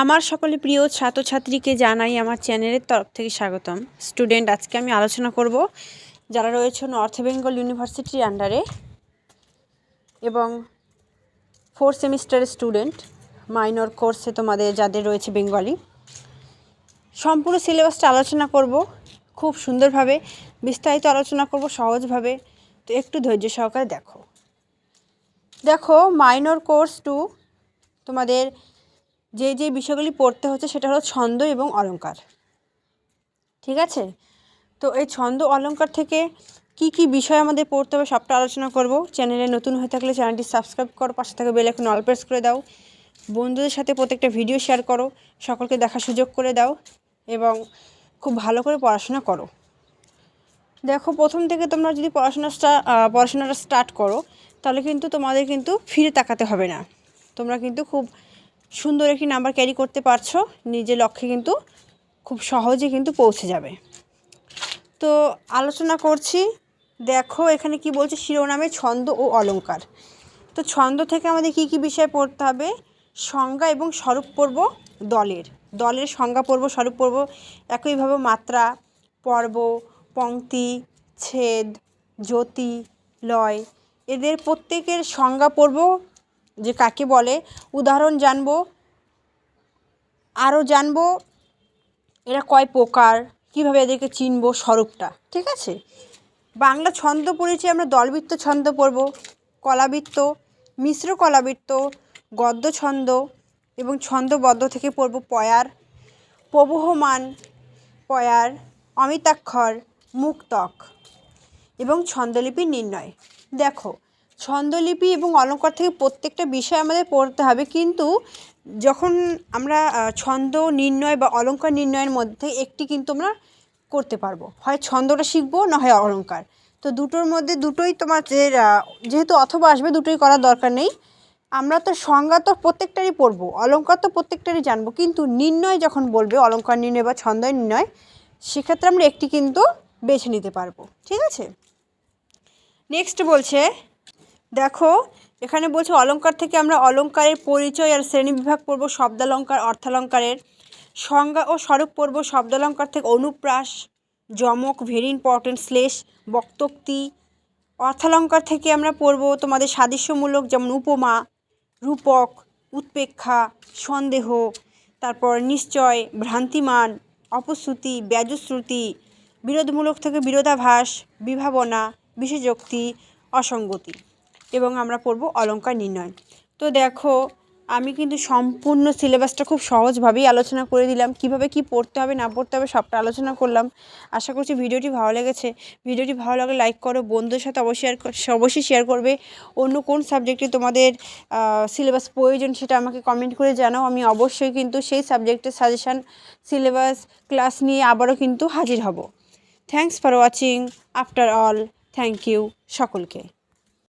আমার সকলে প্রিয় ছাত্রছাত্রীকে জানাই আমার চ্যানেলের তরফ থেকে স্বাগতম। স্টুডেন্ট, আজকে আমি আলোচনা করব যারা রয়েছে নর্থ বেঙ্গল ইউনিভার্সিটির আন্ডারে এবং ফোর সেমিস্টারের স্টুডেন্ট মাইনর কোর্সে তোমাদের যাদের রয়েছে বেঙ্গলি। সম্পূর্ণ সিলেবাসটা আলোচনা করব, খুব সুন্দরভাবে, বিস্তারিত আলোচনা করব, সহজভাবে। তো একটু ধৈর্য সহকারে দেখো। দেখো মাইনর কোর্স টু তোমাদের যে যে বিষয়গুলি পড়তে হচ্ছে সেটা হলো ছন্দ এবং অলংকার। ঠিক আছে? তো এই ছন্দ, অলংকার থেকে কি কি বিষয় আমাদের পড়তে হবে সবটা আলোচনা করব। চ্যানেলে নতুন হয়ে থাকলে চ্যানেলটি সাবস্ক্রাইব করো, পাশে থাকা বেল এখন অল প্রেস করে দাও। বন্ধুদের সাথে প্রত্যেকটা ভিডিও শেয়ার করো, সকলকে দেখার সুযোগ করে দাও এবং খুব ভালো করে পড়াশোনা করো। দেখো, প্রথম থেকে তোমরা যদি পড়াশোনাটা পড়াশোনাটা স্টার্ট করো, তাহলে কিন্তু তোমাদের কিন্তু ফিরে তাকাতে হবে না। তোমরা কিন্তু খুব সুন্দর একটি নাম্বার ক্যারি করতে পারছ, নিজের লক্ষ্যে কিন্তু খুব সহজে কিন্তু পৌঁছে যাবে। তো আলোচনা করছি, দেখো এখানে কি বলছে, শিরোনামে ছন্দ ও অলংকার তো ছন্দ থেকে আমাদের কি কি বিষয় পড়তে হবে? সংজ্ঞা এবং স্বরূপ পর্ব দলের। দলের সংজ্ঞা পর্ব, স্বরূপ পর্ব, একইভাবে মাত্রা, পর্ব, পংক্তি, ছেদ, জ্যোতি, লয়। এদের প্রত্যেকের সংজ্ঞা পর্ব যে কাকে বলে, উদাহরণ জানব। আরও জানব, এরা কয় প্রকার, কীভাবে এদেরকে চিনবো স্বরূপটা, ঠিক আছে? বাংলা ছন্দ পড়েছি আমরা দলবৃত্ত ছন্দ পড়ব, কলাবৃত্ত, মিশ্র কলাবৃত্ত, গদ্য ছন্দ এবং ছন্দবদ্ধ থেকে পড়ব পয়ার, প্রবহমান, পয়ার, অমিতাক্ষর, মুক্তক এবং ছন্দলিপি নির্ণয়। দেখো ছন্দলিপি এবং অলঙ্কার থেকে প্রত্যেকটা বিষয় আমাদের পড়তে হবে। কিন্তু যখন আমরা ছন্দ নির্ণয় বা অলঙ্কার নির্ণয়ের মধ্যে একটি কিন্তু আমরা করতে পারব। হয় ছন্দটা শিখব না হয় অলঙ্কার। তো দুটোর মধ্যে দুটোই তোমার যেহেতু অথবা আসবে দুটোই করার দরকার নেই। আমরা তো সংজ্ঞা তো প্রত্যেকটারই পড়ব, অলঙ্কার তো প্রত্যেকটারই জানব। কিন্তু নির্ণয় যখন বলবে, অলঙ্কার নির্ণয় বা ছন্দ নির্ণয়, সেক্ষেত্রে আমরা একটি কিন্তু বেছে নিতে পারব। ঠিক আছে? নেক্সট বলছে দেখো, এখানে বলছে অলঙ্কার থেকে আমরা অলঙ্কারের পরিচয় আর শ্রেণীবিভাগ পড়ব শব্দালঙ্কার, অর্থালঙ্কারের। সংজ্ঞা ও স্বরূপ পড়ব শব্দালঙ্কার থেকে অনুপ্রাস, যমক ভেরি ইম্পর্টেন্ট শ্লেষ, বক্তোক্তি। অর্থালঙ্কার থেকে আমরা পড়ব তোমাদের সাদৃশ্যমূলক যেমন উপমা, রূপক, উৎপেক্ষা, সন্দেহ, তারপর নিশ্চয়, ভ্রান্তিমান, অপশ্রুতি, ব্যাজশ্রুতি, বিরোধমূলক থেকে বিরোধাভাস, বিভাবনা, বিশেষোক্তি, অসঙ্গতি। এবং আমরা পড়ব অলঙ্কার নির্ণয়। তো দেখো, আমি কিন্তু সম্পূর্ণ সিলেবাসটা খুব সহজভাবেই আলোচনা করে দিলাম। কীভাবে কি পড়তে হবে, না পড়তে হবে, সবটা আলোচনা করলাম। আশা করছি ভিডিওটি ভালো লেগেছে। ভিডিওটি ভালো লাগলে লাইক করো, বন্ধুদের সাথে অবশ্যই অবশ্যই শেয়ার করবে। অন্য কোন সাবজেক্টে তোমাদের সিলেবাস প্রয়োজন সেটা আমাকে কমেন্ট করে জানাও। আমি অবশ্যই কিন্তু সেই সাবজেক্টের সাজেশান সিলেবাস ক্লাস নিয়ে আবারও কিন্তু হাজির হব। Thanks for watching after all thank you সকলকে।